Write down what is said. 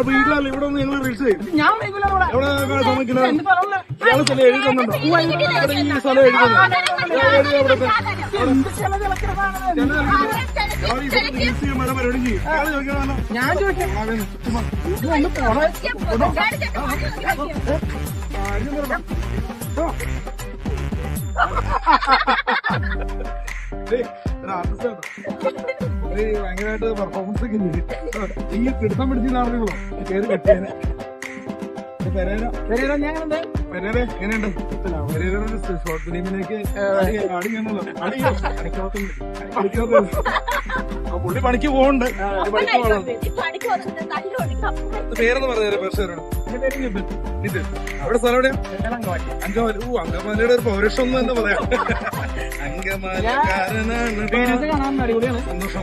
വീട്ടിലല്ല ഇവിടെ ഒന്ന് ഞങ്ങൾ റീൽസ് ചെയ്യും ഞാൻ സമ്മതിക്കില്ല? ഇയാൾ സ്ഥലം എഴുതുന്നുണ്ടോ ഇവിടെ ഈ സ്ഥലം ചോദിക്കണമല്ലോ ഞാൻ ചോദിക്കാം ഒന്ന് പോണേ ഭയങ്കരമായിട്ട് പെർഫോമൻസ് ഒക്കെ ചെയ്ത് ഈ പിടുത്തം പിടിച്ചാണെന്നുള്ളൂ പേര് കെട്ടിയേനെ. പെരേര. ഞാൻ എന്ത്? പെരേര എങ്ങനെയുണ്ട്? പെരേരയുടെ ഷോർട്ട് ഫിലിമിലേക്ക് അടിക്കുന്നുള്ളൂ പുള്ളി പണിക്ക് പോകുന്നുണ്ട്. പണിക്ക് പേരെന്ന് പറഞ്ഞേരെ പ്രേക്ഷകരോട് എന്റെ പേര് നിബിൻ. ഇത് അവിടെ സ്ഥലം എവിടെയാ. അങ്കമാലി. ഓ അങ്കമാലിയുടെ ഒരു പൗരുഷം എന്ന് തന്നെ പറയാം. അങ്കമാലിക്കാരനാണ്. സന്തോഷം.